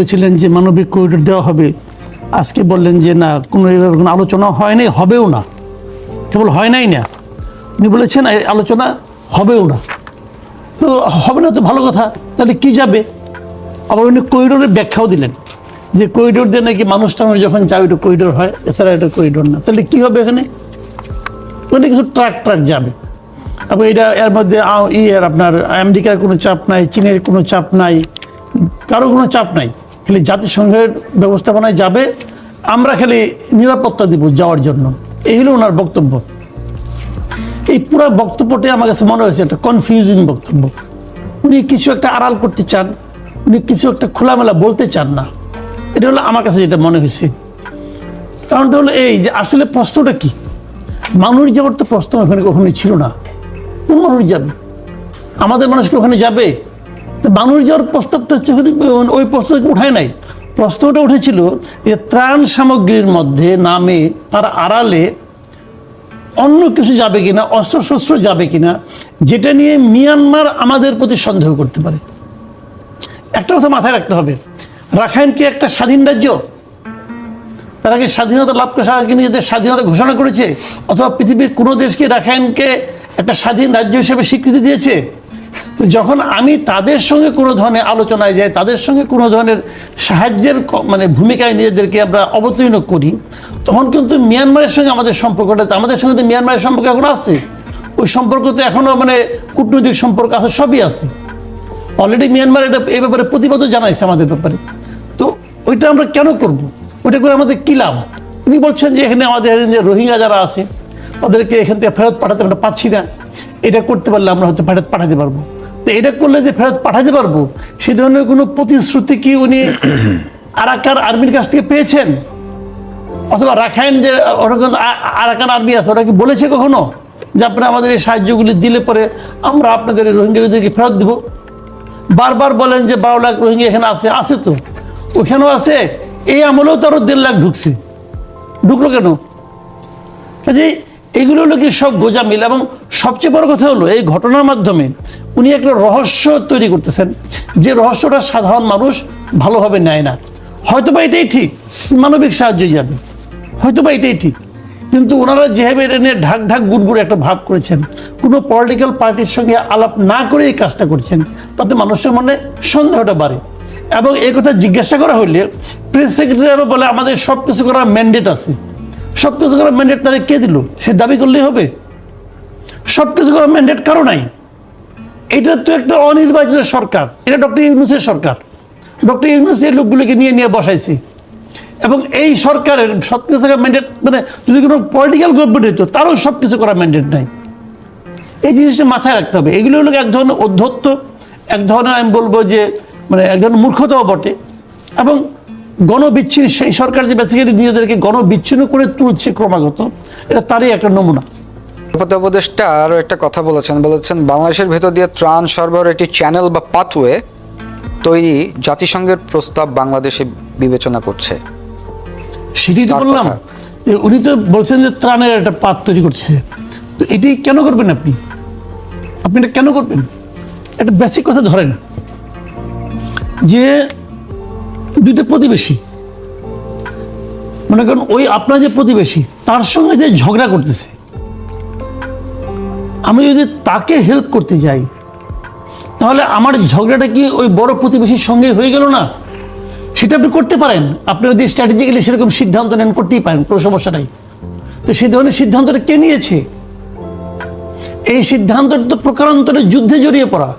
বলেছিলেন যে মানবিক করিডোর দেওয়া হবে। আজকে বললেন যে না, কোনো কোনো আলোচনা হয় নাই, হবেও না। কেবল হয় নাই না। উনি বলেছেন আলোচনা হবেও না। তো হবে না তো ভালো কথা, তাহলে কি যাবে? আবার উনি করিডোরের ব্যাখ্যাও দিলেন যে করিডোর দিয়ে নাকি মানুষ টানুষ যখন যায়, ওইটা করিডোর হয়, এছাড়া এটা করিডোর না। তাহলে কি হবে এখানে? ওখানে কিছু ট্রাক ট্রাক যাবে। এবং এটা এর মধ্যে ইয়ের আপনার, আমেরিকার কোনো চাপ নাই, চীনের কোনো চাপ নাই, কারও কোনো চাপ নাই। খালি জাতিসংঘের ব্যবস্থাপনায় যাবে, আমরা খালি নিরাপত্তা দিব যাওয়ার জন্য। এই হলো ওনার বক্তব্য। এই পুরো বক্তব্যটি আমার কাছে মনে হয়েছে একটা কনফিউজিং বক্তব্য। উনি কিছু একটা আড়াল করতে চান, উনি কিছু একটা খোলামেলা বলতে চান না। এটা হলো আমার কাছে যেটা মনে হয়েছে। কারণটা হলো এই যে আসলে প্রশ্নটা কি? মানুষ যাওয়ার তো প্রশ্ন ওখানে কখনোই ছিল না। কোন মানুষ যাবে? আমাদের মানুষ কি ওখানে যাবে? তো মানুষ যাওয়ার প্রস্তাব তো হচ্ছে ওই প্রশ্ন উঠায় নাই। প্রশ্নটা উঠেছিল যে ত্রাণ সামগ্রীর মধ্যে নামে তার আড়ালে অন্য কিছু যাবে কিনা, অস্ত্রশস্ত্র যাবে কিনা, যেটা নিয়ে মিয়ানমার আমাদের প্রতি সন্দেহ করতে পারে। একটা কথা মাথায় রাখতে হবে, রাখাইন কি একটা স্বাধীন রাজ্য? তারা কি স্বাধীনতা লাভ করে সারা নিজেদের স্বাধীনতা ঘোষণা করেছে, অথবা পৃথিবীর কোনো দেশকে রাখাইনকে একটা স্বাধীন রাজ্য হিসেবে স্বীকৃতি দিয়েছে? তো যখন আমি তাদের সঙ্গে কোনো ধরনের আলোচনায় যাই, তাদের সঙ্গে কোনো ধরনের সাহায্যের মানে ভূমিকায় নিজেদেরকে আমরা অবতীর্ণ করি, তখন কিন্তু মিয়ানমারের সঙ্গে আমাদের সম্পর্কটা আমাদের সঙ্গে তো মিয়ানমারের সম্পর্ক এখন আছে। ওই সম্পর্ক তো এখনও মানে কূটনৈতিক সম্পর্ক আছে, সবই আছে। অলরেডি মিয়ানমার এটা এই ব্যাপারে প্রতিবাদও জানাইছে আমাদের ব্যাপারে। তো ওইটা আমরা কেন করব? ওইটা করে আমাদের কী লাভ? উনি বলছেন যে এখানে আমাদের যে রোহিঙ্গা যারা আছে, তাদেরকে এখান থেকে ফেরত পাঠাতে আমরা পাচ্ছি না। এটা করতে পারলে আমরা হয়তো ফেরত পাঠাতে পারব। তো এটা করলে যে ফেরত পাঠাতে পারব, সে ধরনের কোনো প্রতিশ্রুতি কি উনি আরাকার আর্মির কাছ থেকে পেয়েছেন? অথবা রাখাইন যে আরাকান আর্মি আছে, ওরা কি বলেছে কখনো যে আপনারা আমাদের এই সাহায্যগুলি দিলে পরে আমরা আপনাদের রোহিঙ্গাদেরকে ফেরত দেবো? বারবার বলেন যে বারো লাখ রোহিঙ্গা এখানে আছে আছে তো। ওখানেও আছে, এই আমলেও তো আরও দেড় লাখ ঢুকছে। ঢুকলো কেন? এগুলো হলো কি সব গোজামিল এবং সবচেয়ে বড় কথা হলো, এই ঘটনার মাধ্যমে উনি একটা রহস্য তৈরি করতেছেন, যে রহস্যটা সাধারণ মানুষ ভালোভাবে নেয় না। হয়তো বা এটাই ঠিক, মানবিক সাহায্য যাবে হয়তো বা এটাই ঠিক। কিন্তু ওনারা যেভাবে এটা নিয়ে ঢাক ঢাক গুড়গুড়ে একটা ভাব করেছেন, কোনো পলিটিক্যাল পার্টির সঙ্গে আলাপ না করে এই কাজটা করছেন, তাতে মানুষের মনে সন্দেহটা বাড়ে। এবং এই কথা জিজ্ঞাসা করা হলে প্রেস সেক্রেটারি বলে, আমাদের সব কিছু করার ম্যান্ডেট আছে। সব কিছু করার ম্যান্ডেট তারা কে দিল? সে দাবি করলেই হবে। সব কিছু করার ম্যান্ডেট কারও নাই। এটা তো একটা অনির্বাচিত সরকার। এটা ডক্টর ইউনুসের সরকার। ডক্টর ইউনুস এই লোকগুলোকে নিয়ে নিয়ে বসাইছে। এবং এই সরকারের সব কিছু করার ম্যান্ডেট মানে যদি কোনো পলিটিক্যাল গভর্নমেন্ট হতো তারও সব কিছু করার ম্যান্ডেট নাই। এই জিনিসটা মাথায় রাখতে হবে। এগুলো হলো এক ধরনের অধ্যত্ত, এক ধরনের আমি বলব যে মানে এক ধরনের মূর্খতাও বটে। এবং গণবিচ্ছিন্ন সেই সরকার যে বেসিক্যালি নিজেদেরকে গণবিচ্ছিন্ন করে তুলছে ক্রমাগত এটা তারই একটা নমুনা। নিরাপত্তা উপদেষ্টা আরও একটা কথা বলেছেন বলেছেন বাংলাদেশের ভেতর দিয়ে ত্রাণ সরবরাহের একটি চ্যানেল বা পাথওয়ে তৈরি জাতিসংঘের প্রস্তাব বাংলাদেশে বিবেচনা করছে। সেটি তো বললাম। উনি তো বলছেন যে ত্রাণের একটা পাত তৈরি করছে। তো এটি কেন করবেন আপনি? আপনি এটা কেন করবেন? একটা বেসিক কথা ধরেন। যে দুইটা প্রতিবেশী। মনে করেন ওই আপনার যে প্রতিবেশী, তার সঙ্গে যে ঝগড়া করতেছে। আমি যদি তাকে হেল্প করতে যাই, তাহলে আমার ঝগড়াটা কি ওই বড় প্রতিবেশীর সঙ্গে হয়ে গেল না? সেটা আপনি করতে পারেন। আপনি যদি স্ট্র্যাটেজিক্যালি সেরকম সিদ্ধান্ত নেন, করতেই পারেন, কোনো সমস্যা নাই। তো সেই ধরনের সিদ্ধান্তটা কে নিয়েছে? এই সিদ্ধান্তটা তো প্রকারান্তরে যুদ্ধে জড়িয়ে পড়া।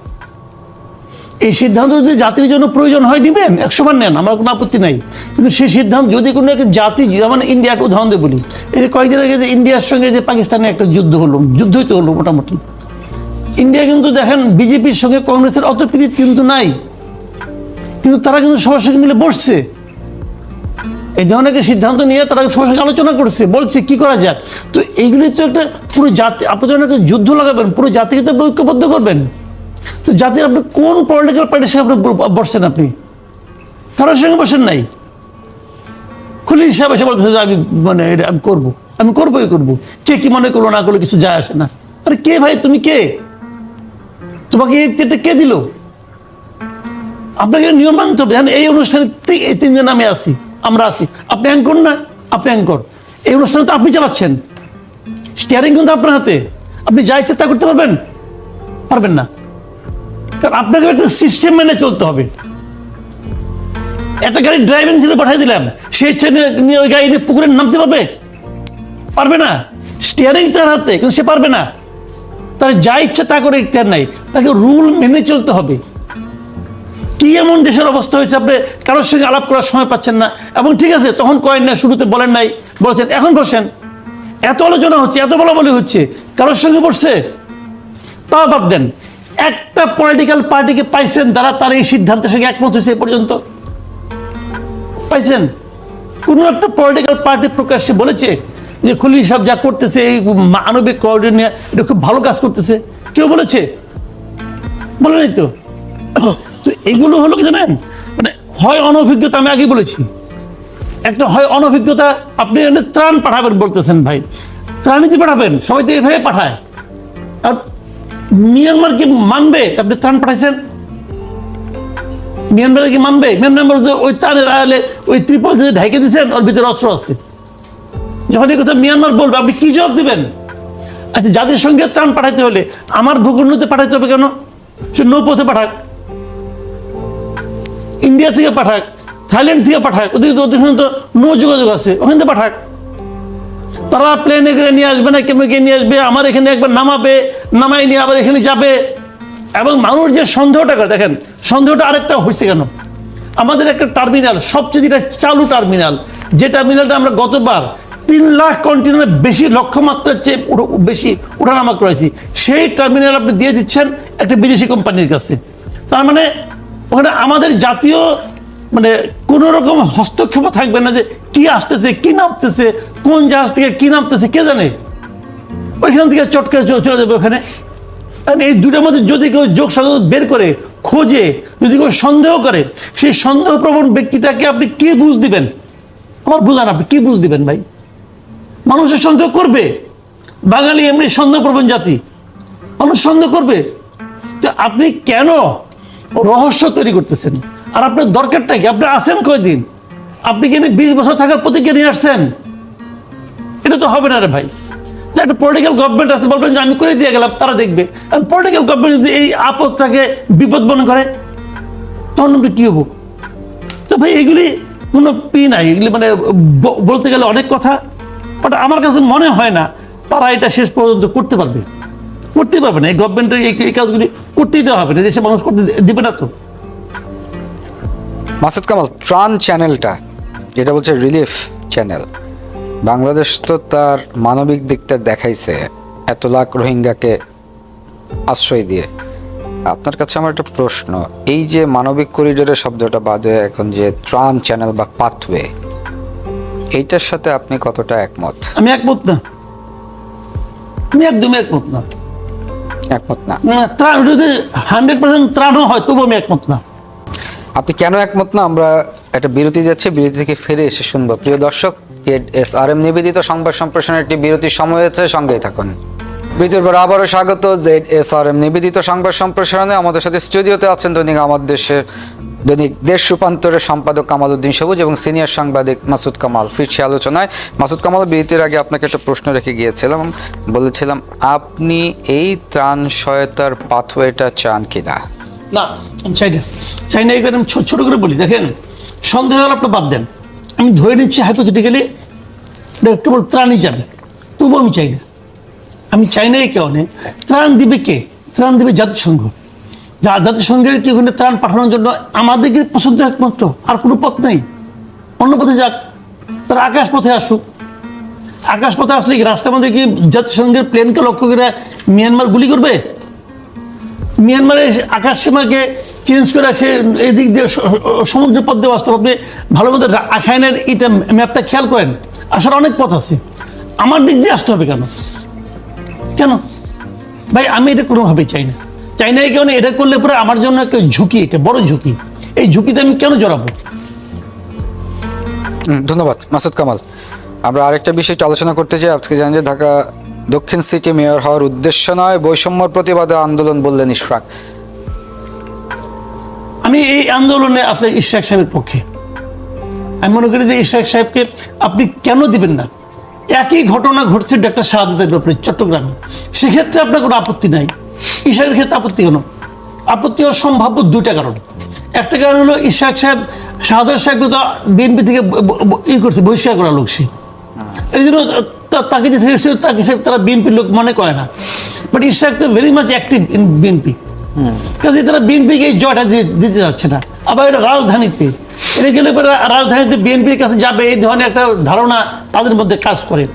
এই সিদ্ধান্ত যদি জাতির জন্য প্রয়োজন হয়, দিবেন। একশো বার নেন, আমার কোনো আপত্তি নাই। কিন্তু সেই সিদ্ধান্ত যদি কোনো একটা জাতি যেমন ইন্ডিয়াকে উদাহরণ দিয়ে বলি, এই যে কয়েকদিন আগে যে ইন্ডিয়ার সঙ্গে যে পাকিস্তানের একটা যুদ্ধ হলো যুদ্ধই তো হলো মোটামুটি। ইন্ডিয়া কিন্তু দেখেন, বিজেপির সঙ্গে কংগ্রেসের অত প্রীত কিন্তু নাই। কিন্তু তারা কিন্তু সবার সঙ্গে মিলে বসছে। এই ধরনের সিদ্ধান্ত নিয়ে তারা সবার সঙ্গে আলোচনা করছে, বলছে, কি করা যায়? তো এইগুলি তো একটা পুরো জাতি, আপনি যখন একটা যুদ্ধ লাগাবেন, পুরো জাতিকে তো ঐক্যবদ্ধ করবেন। তো জাতির আপনি কোন পলিটিক্যাল পার্টির সঙ্গে আপনি বসছেন আপনি? কারোর সঙ্গে বসেন নাই? খুলি হিসাবে এসে বলতেছে যে আমি মানে এটা আমি করব। আমি করবোই করব। কে কি মনে করল না করল কিছু যায় আসে না। আরে কে ভাই, তুমি কে? তোমাকে এই চেটে কে দিল? আপনাকে নিয়ম মানতে হবে। এই অনুষ্ঠানে এই তিনজন আমি আছি, আমরা আছি। আপনি অ্যাঙ্কর না? আপনি অ্যাঙ্কর এই অনুষ্ঠানে তো আপনি চালাচ্ছেন। স্টিয়ারিং কিন্তু আপনার হাতে। আপনি যা ইচ্ছে তা করতে পারবেন? পারবেন না। কারণ আপনাকে একটা সিস্টেম মেনে চলতে হবে। একটা গাড়ি ড্রাইভিং ছিল পাঠিয়ে দিলাম, সে নিয়ে- নিয়ে ওই গাড়ি নিয়ে পুকুরে নামতে পারবে? পারবে না। স্টিয়ারিং তার হাতে, কিন্তু সে পারবে না। তার যা ইচ্ছা তা করে ইখতিয়ার নাই। তাকে রুল মেনে চলতে হবে। কি এমন দেশের অবস্থা হয়েছে আপনি কারোর সঙ্গে আলাপ করার সময় পাচ্ছেন না? এবং ঠিক আছে, তখন কয়েন না শুরুতে বলেন নাই। বলছেন, এখন বসেন। এত আলোচনা হচ্ছে, এত বলা বলি হচ্ছে। কারোর সঙ্গে বসছে? তাও বাদ দেন। একটা পলিটিক্যাল পার্টিকে পাইছেন তারা তার এই সিদ্ধান্তের সঙ্গে একমত হয়েছে এ পর্যন্ত? পাইছেন? কোনো একটা পলিটিক্যাল পার্টি প্রকাশ্যে বলেছে যে খুলি সাহেব যা করতেছে, এই মানবিক নিয়ে এটা খুব ভালো কাজ করতেছে। কেউ বলেছে? বলেনি তো? তো এগুলো হলো কি জানেন? মানে হয় অনভিজ্ঞতা, আমি আগে বলেছি। একটা হয় অনভিজ্ঞতা, আপনি ত্রাণ পাঠাবেন বলতেছেন ভাই। ত্রাণ নীতি পাঠাবেন, সবাই তো এইভাবে পাঠায়। আর মিয়ানমার কি মানবে আপনি ত্রাণ পাঠাইছেন মিয়ানমারে কি মানবে মিয়ানমার যে ওই ত্রাণের আয়ালে ওই ত্রিপল যে ঢাইকে দিয়েছেন ওর ভিতরে অস্ত্র আছে। যখন এই কথা মিয়ানমার বলবে, আপনি কি জবাব দিবেন? আচ্ছা যাদের সঙ্গে ত্রাণ পাঠাইতে হলে, আমার ভূখণ্ডতে পাঠাইতে হবে কেন? সে নৌপথে পাঠাক। ইন্ডিয়া থেকে পাঠাক থাইল্যান্ড থেকে পাঠাক, ওদিকে ওদের তো নৌ যোগাযোগ আছে, ওখান থেকে পাঠাক। তারা প্লেনে করে নিয়ে আসবে না, কেমন কে নিয়ে আসবে? আমার এখানে একবার নামাবে নামাই নিয়ে আবার এখানে যাবে। এবং মানুষ যে সন্দেহটা করে, দেখেন, সন্দেহটা আরেকটা হয়েছে কেন? আমাদের একটা টার্মিনাল সবচেয়ে যেটা চালু টার্মিনাল যে টার্মিনালটা আমরা গতবার তিন লাখ কন্টেনারের বেশি লক্ষ্যমাত্রার চেয়ে বেশি ওঠানামা করেছি। সেই টার্মিনাল আপনি দিয়ে দিচ্ছেন একটা বিদেশি কোম্পানির কাছে। তার মানে ওখানে আমাদের জাতীয় মানে কোনো রকম হস্তক্ষেপ থাকবে না যে কি আসতেছে, কি নামতেছে, কোন জাহাজ থেকে কি নামতেছে, কে জানে? ওইখান থেকে চট করে চলে- যাবে ওখানে। এই দুটার মধ্যে যদি কেউ যোগ সাধন বের করে, খোঁজে, যদি কেউ সন্দেহ করে, সেই সন্দেহপ্রবণ ব্যক্তিটাকে আপনি কি বুঝ দিবেন? আমার বুঝান আপনি কি বুঝ দিবেন ভাই? মানুষের সন্দেহ করবে। বাঙালি এমনি সন্দেহপ্রবণ জাতি। মানুষ সন্দেহ করবে। তো আপনি কেন রহস্য তৈরি করতেছেন? আর আপনার দরকারটা কি? আপনি আছেন কয়দিন? আপনি কি বিশ বছর থাকার প্রতিজ্ঞা নিয়ে আসছেন? এটা তো হবে না রে ভাই। একটা পলিটিক্যাল গভর্নমেন্ট আছে, বলবেন যে আমি করে দিয়ে গেলাম, তারা দেখবে। আর পলিটিক্যাল গভর্নমেন্ট যদি এই আপদটাকে বিপদ মনে করে, তখন আপনি কি হব? তো ভাই, এগুলি কোনো পি নাই। এগুলি মানে বলতে গেলে অনেক কথা বাট আমার কাছে মনে হয় না তারা এটা শেষ পর্যন্ত করতে পারবে। করতে পারবে না। এই গভর্নমেন্টের এই কাজগুলি করতেই দেওয়া হবে না। দেশে মানুষ করতে দিবে না তো। মাসুদ কামাল ত্রাণ চ্যানেলটা যেটা বলছে রিলিফ চ্যানেল। বাংলাদেশ তো তার মানবিক দিকটা দেখাইছে এত লাখ রোহিঙ্গাকে আশ্রয় দিয়ে। আপনার কাছে আমার একটা প্রশ্ন এই যে মানবিক করিডোরের শব্দটা বাদে এখন যে ত্রাণ চ্যানেল বা পাথওয়ে এইটার সাথে আপনি কতটা একমত? আমি একমত না। আমি একদমই একমত না। একমত না? না, ত্রাণ যদি হান্ড্রেড পার্সেন্ট ত্রাণও হয় তবু আমি একমত না। আপনি কেন একমত না? আমরা একটা বিরতি যাচ্ছে, বিরতি থেকে ফিরে এসে শুনব। প্রিয় দর্শক এস আর এম নিবেদিত সংবাদ সম্প্রসারণের একটি বিরতির সময় হয়েছে, সঙ্গেই থাকুন। বিরতির পর আবারও স্বাগত জেড এস আর এম নিবেদিত সংবাদ সম্প্রসারণে। আমাদের সাথে স্টুডিওতে আছেন দৈনিক আমার দেশের, দৈনিক দেশ রূপান্তরের সম্পাদক কামাল উদ্দিন সবুজ এবং সিনিয়র সাংবাদিক মাসুদ কামাল। ফিরছি আলোচনায়। মাসুদ কামাল, বিরতির আগে আপনাকে একটা প্রশ্ন রেখে গিয়েছিলাম। বলেছিলাম, আপনি এই ত্রাণ সহায়তার পাথওয়েটা চান কিনা? না চাই না। চাই না এবার আমি ছোট ছোট করে বলি, দেখেন, সন্দেহ হলে আপনি বাদ দেন। আমি ধরে নিচ্ছি হাইপোথেটিক্যালি কেবল ত্রাণই যাবে তবুও আমি চাই না। আমি চাই না এই কারণে, ত্রাণ দিবে কে? ত্রাণ দিবে জাতিসংঘ। যা জাতিসংঘের কি ওখানে ত্রাণ পাঠানোর জন্য আমাদেরকে পছন্দ একমাত্র, আর কোনো পথ নেই। অন্য পথে যাক, তারা আকাশ পথে আসুক। আকাশ পথে আসলে কি রাস্তার মধ্যে কি জাতিসংঘের প্লেনকে লক্ষ্য করে মিয়ানমার গুলি করবে? মিয়ানমারের আকাশ সীমাকে চেঞ্জ করে সে এদিক দিয়ে সমুদ্র পথ দিয়ে আসতে হবে ভালো মতো আখাইনের এটা ম্যাপটা খেয়াল করেন, আসার অনেক পথ আছে। আমার দিক দিয়ে আসতে হবে কেন? কেন? ভাই, আমি এটা কোনোভাবেই চাই না। চাই না কারণে এটা করলে পরে আমার জন্য একটা ঝুঁকি এটা বড় ঝুঁকি। এই ঝুঁকিতে আমি কেন জড়াবো? ধন্যবাদ। মাসুদ কামাল, আমরা আরেকটা বিষয় আলোচনা করতে চাই। আজকে জানেন যে ঢাকা দক্ষিণ সিটি মেয়র হওয়ার উদ্দেশ্য নয়, বৈষম্যর প্রতিবাদে আন্দোলন বললেন ইশরাক আমি এই আন্দোলনে আসলে ইশাক সাহেবের পক্ষে। আমি মনে করি যে ইশাক সাহেবকে আপনি কেন দিবেন না? একই ঘটনা ঘটছে ডাক্তার শাহাদাতের ব্যাপারে চট্টগ্রামে। সেক্ষেত্রে আপনার কোনো আপত্তি নাই। ইশাকের ক্ষেত্রে আপত্তি কেন? আপত্তি হওয়ার সম্ভাব্য দুইটা কারণ। একটা কারণ হলো ইশাক সাহেব শাহাদাত সাহেবকে তো বিএনপি থেকে ই করছে, বহিষ্কার করা লোক সে। এই জন্য তাকে যে তাকে সে- তারা বিএনপির লোক মনে করে না। বাট ইশাক তো very much active in BNP কাজে তারা বিএনপিকে এই জয়টা দিতে যাচ্ছে না। আবার এটা রাজধানীতে। এটা গেলে পরে রাজধানীতে বিএনপির কাছে যাবে, এই ধরনের একটা ধারণা তাদের মধ্যে কাজ করে।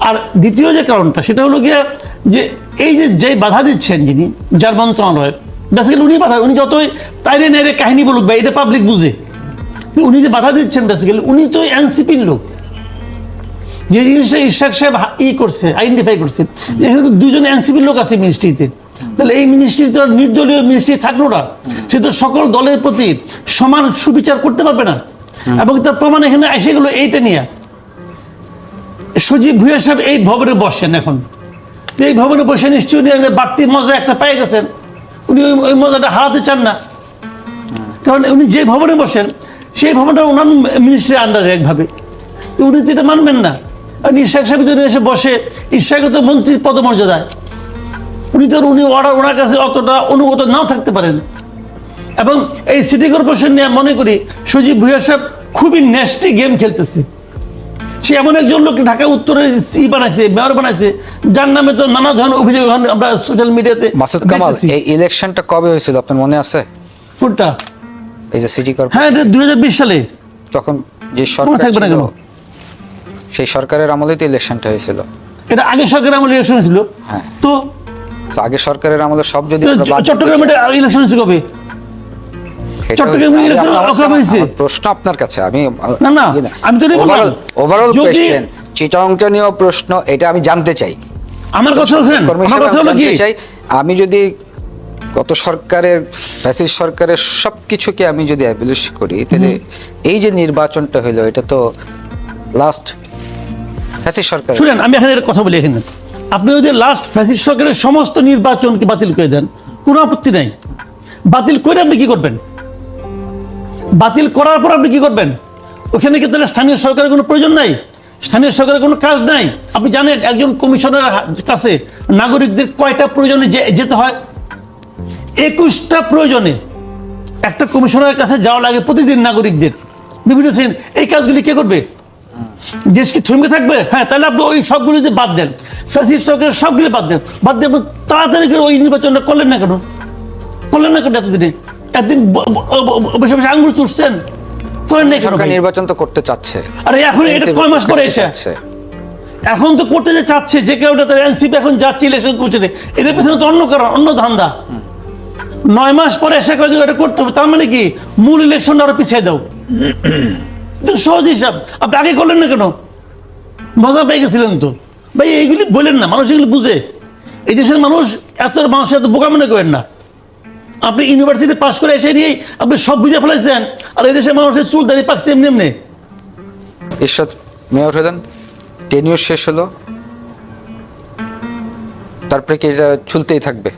আর দ্বিতীয় যে কারণটা, সেটা হলো গিয়ে যে এই যে যে বাধা দিচ্ছেন যিনি, যার মন্ত্রণালয় বেসিক্যালি উনি বাধা উনি যতই তাইরে নেড়ে কাহিনী বলুক বা এটা পাবলিক বুঝে উনি যে বাধা দিচ্ছেন বেসিক্যালি উনি তো এনসিপির লোক। যে জিনিসটা ইশাক সাহেব ই করছে আইডেন্টিফাই করছে এখানে তো দুজন এনসিপির লোক আছে মিনিস্ট্রিতে তাহলে এই মিনিস্ট্রি তো নির্দলীয় মিনিস্ট্রি থাকল না। সে তো সকল দলের প্রতি সমান সুবিচার করতে পারবে না। এবং তার প্রমাণ এখানে এসে গেলো এইটা নিয়ে। সজীব ভুইয়া সাহেব এই ভবনে বসেন এখন। এই ভবনে বসে নিশ্চয়ই উনি বাড়তি মজা একটা পেয়ে গেছেন। উনি ওই ওই মজাটা হারাতে চান না। কারণ উনি যে ভবনে বসেন সেই ভবনটা ওনার মিনিস্ট্রির আন্ডারে একভাবে। তো উনি তো এটা মানবেন না। ইশাক সাহেব যদি এসে বসে। ইশাকে তো মন্ত্রীর পদমর্যাদায়। উনি তো উনি অর্ডার ওনার কাছে অতটা অনুগত নাও থাকতে পারেন। এবং এই সিটি কর্পোরেশন নিয়ে মনে করি সজীব ভুইয়া সাহেব খুবই ন্যাস্টি গেম খেলতেছে। সে এমন একজন লোক ঢাকা উত্তরের সি বানাইছে মেয়র বানাইছে যার নামে তো নানা ধরনের অভিযোগ আমরা সোশ্যাল মিডিয়াতে মাসুদ কামাল এই ইলেকশনটা কবে হয়েছিল? আপনার মনে আছে? কোনটা? এই যে সিটি কর্পোরেশন হ্যাঁ এটা দুই হাজার বিশ সালে। তখন যে সরকার থাকবে না কেন? সেই সরকারের আমলেই তো ইলেকশনটা হয়েছিল। এটা আগে সরকার আমার ইলেকশন ছিল হ্যাঁ। তো আগে সরকারের আমলে সব যদি চট্টগ্রামে ইলেকশন হয়েছে কবে? প্রশ্ন আপনার কাছে আমি না, না, আমি তো ওভারঅল চিটাংটা নিয়েও প্রশ্ন এটা আমি জানতে চাই। আমার কথা আমার কথা হলো কি? চাই আমি যদি গত সরকারের ফ্যাসিস সরকারের সব কিছুকে আমি যদি অ্যাবিলিশ করি তাহলে এই যে নির্বাচনটা হলো এটা তো লাস্ট শুনেন, আমি এখানে কথা বলি এখানে। আপনি যদি লাস্ট সরকারের সমস্ত নির্বাচনকে বাতিল করে দেন, কোনো আপত্তি নাই। বাতিল করে আপনি কি করবেন? বাতিল করার পর আপনি কি করবেন? ওখানে কি তাহলে স্থানীয় সরকারের কোনো প্রয়োজন নাই? স্থানীয় সরকারের কোনো কাজ নাই? আপনি জানেন, একজন কমিশনের কাছে নাগরিকদের কয়টা প্রয়োজনে যেতে হয়? একুশটা প্রয়োজনে একটা কমিশনারের কাছে যাওয়া লাগে প্রতিদিন নাগরিকদের। বিভিন্ন এই কাজগুলি কে করবে? দেশ কি থমকে থাকবে? হ্যাঁ তাহলে আপনি ওই সবগুলি যে বাদ দেন সরকারের সবগুলি বাদ দেন। বাদ দিয়ে তাড়াতাড়ি করে ওই নির্বাচনটা করলেন না কেন? করলেন না কেন এতদিনে? ব- বসে বসে আঙুল চুষছেন? করেন না সরকার নির্বাচন তো করতে চাচ্ছে। আরে এখন এটা কয় মাস পরে এসে। এখন তো করতে যে চাচ্ছে যে কেউ তার এনসিপি এখন যাচ্ছে ইলেকশন করছে না। এটার পেছনে তো অন্য কারণ অন্য ধান্দা। নয় মাস পরে এসে কাজ এটা করতে হবে তার মানে কি? মূল ইলেকশন আরও পিছিয়ে দাও। তো সহজ হিসাব। আপনি আগে করলেন না কেন? মজা পেয়ে গেছিলেন তো। ভাই এইগুলি বলেন না মানুষ এগুলি বুঝে। এই দেশের মানুষ এত মানুষ এত বোকা মনে করেন না। আপনি ইউনিভার্সিটি পাশ করে এসে নিয়েই আপনি সব বুঝে ফেলেছেন আর এই দেশের মানুষের চুল দাঁড়িয়ে পাকছে এমনি এমনি। ঈশ্বর মেয়র হলেন টেনিউর শেষ হলো। তারপরে কি এটা চলতেই থাকবে?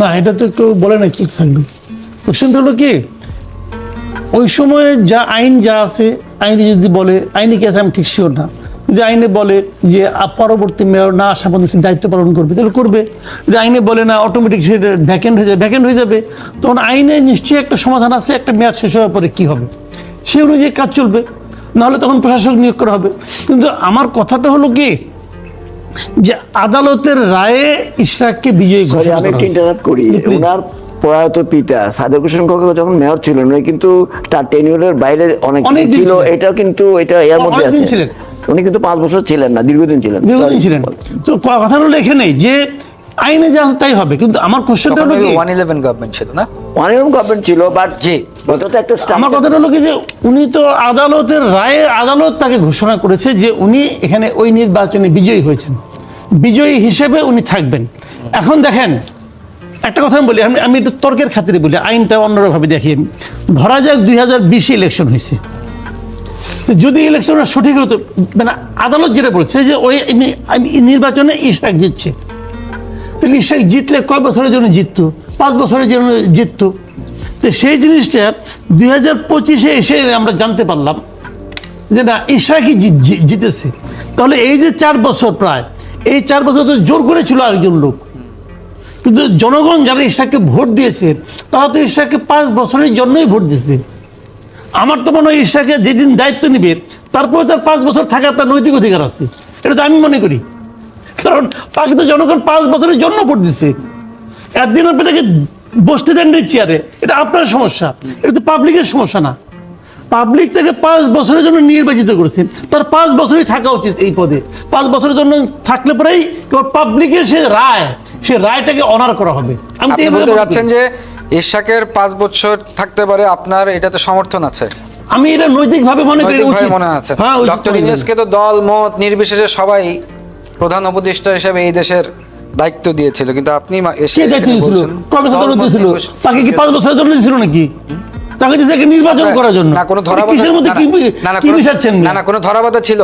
না এটা তো কেউ বলে না কি থাকবে। কোশ্চেনটা হলো কি? ওই সময়ে যা আইন যা আছে আইনে যদি বলে আইনে কি আছে আমি ঠিক শিওর না। যদি আইনে বলে যে পরবর্তী মেয়র না আসা পর্যন্ত দায়িত্ব পালন করবে তাহলে করবে। যদি আইনে বলে না অটোমেটিক সেটা ভ্যাকেন্ট হয়ে যাবে ভ্যাকেন্ট হয়ে যাবে তখন আইনে নিশ্চয়ই একটা সমাধান আছে একটা মেয়াদ শেষ হওয়ার পরে কি হবে? সে অনুযায়ী কাজ চলবে। নাহলে তখন প্রশাসক নিয়োগ করা হবে। কিন্তু আমার কথাটা হলো কি? যে আদালতের রায়ে ইশরাককে বিজয়ী ঘোষণা করা প্রয়াত পিতা সাদেক হোসেন কাকা যখন মেয়র ছিলেন উনি কিন্তু তার টেনিউরের বাইরে অনেক অনেক ছিল। এটা কিন্তু এটা এর মধ্যে আছে। ছিলেন। উনি কিন্তু পাঁচ বছর ছিলেন না দীর্ঘদিন ছিলেন। দীর্ঘদিন ছিলেন। তো কথা হলো এখানে যে আইনে যা তাই হবে। কিন্তু আমার কোশ্চেনটা হলো কি? ওয়ান ইলেভেন গভর্নমেন্ট ছিল না? অনিয়ম গভর্নমেন্ট ছিল বাট জি। তো একটা আমার কথাটা হলো কি যে উনি তো আদালতের রায়ে আদালত তাকে ঘোষণা করেছে যে উনি এখানে ওই নির্বাচনে বিজয়ী হয়েছেন। বিজয়ী হিসেবে উনি থাকবেন। এখন দেখেন একটা কথা আমি বলি, আমি আমি একটু তর্কের খাতিরে বলি আইনটা অন্যরকমভাবে দেখি। আমি। ধরা যাক দুই হাজার বিশে ইলেকশন হয়েছে। যদি ইলেকশনটা সঠিক হতো মানে আদালত যেটা বলছে যে ওই নির্বাচনে ইশাক জিতছে। তাহলে ইশাক জিতলে কয় বছরের জন্য জিততো? পাঁচ বছরের জন্য জিততো? তো সেই জিনিসটা দুই হাজার পঁচিশে এসে আমরা জানতে পারলাম যে না জি- জিতেছে। তাহলে এই যে চার বছর প্রায়, এই চার বছর তো জোর করেছিল আরেকজন লোক। কিন্তু জনগণ যারা ইশরাককে ভোট দিয়েছে, তারা তো ইশরাককে পাঁচ বছরের জন্যই ভোট দিয়েছে। আমার তো মনে হয় ইশরাকে যেদিন দায়িত্ব নিবে, তারপরে তার পাঁচ বছর থাকার তার নৈতিক অধিকার আছে। এটা তো আমি মনে করি। কারণ তাকে তো জনগণ পাঁচ বছরের জন্য ভোট দিচ্ছে একদিন আপনি তাকে বসতে দেন চেয়ারে, এটা আপনার সমস্যা। এটা তো পাবলিকের সমস্যা না। পাবলিক তাকে পাঁচ বছরের জন্য নির্বাচিত করেছে। তার পাঁচ বছরই থাকা উচিত এই পদে। পাঁচ বছরের জন্য থাকলে পরেই পাবলিকের সে রায়। সে রায়টাকে অনার করা হবে। আমি তো বলতে যাচ্ছেন যে ইশাকের পাঁচ বছর থাকতে পারে আপনার এটাতে সমর্থন আছে? আমি এটা নৈতিকভাবে মনে করি উচিত। মনে আছে। হ্যাঁ ডক্টর মনে ইউনুসকে তো দল মত নির্বিশেষে সবাই প্রধান উপদেষ্টা হিসেবে এই দেশের দায়িত্ব দিয়েছিল। কিন্তু আপনি এসে দায়িত্ব দিয়েছিল? কবে সাধারণ দিয়েছিল? তাকে কি পাঁচ বছরের জন্য দিয়েছিল নাকি? তাকে দিয়েছে নির্বাচন করার জন্য। না কোনো ধরা কিসের মধ্যে কি মিশাচ্ছেন না না কোনো ধরাবাধা ছিল।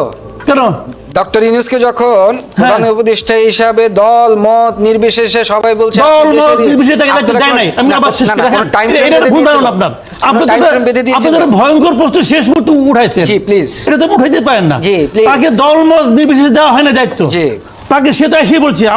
কেন? ডক্টর ইউনুসকে যখন প্রধান উপদেষ্টা হিসাবে দল মত নির্বিশেষে সবাই বলছে ভয়ঙ্কর প্রশ্ন শেষ মুহূর্তে উঠাইছেন। জি, please। এটা তো উঠাইতে পারেন না। তাকে দল মত নির্বিশেষে দেওয়া হয় না দায়িত্ব। জি। তাকে সে তো এসে বলছে। আমার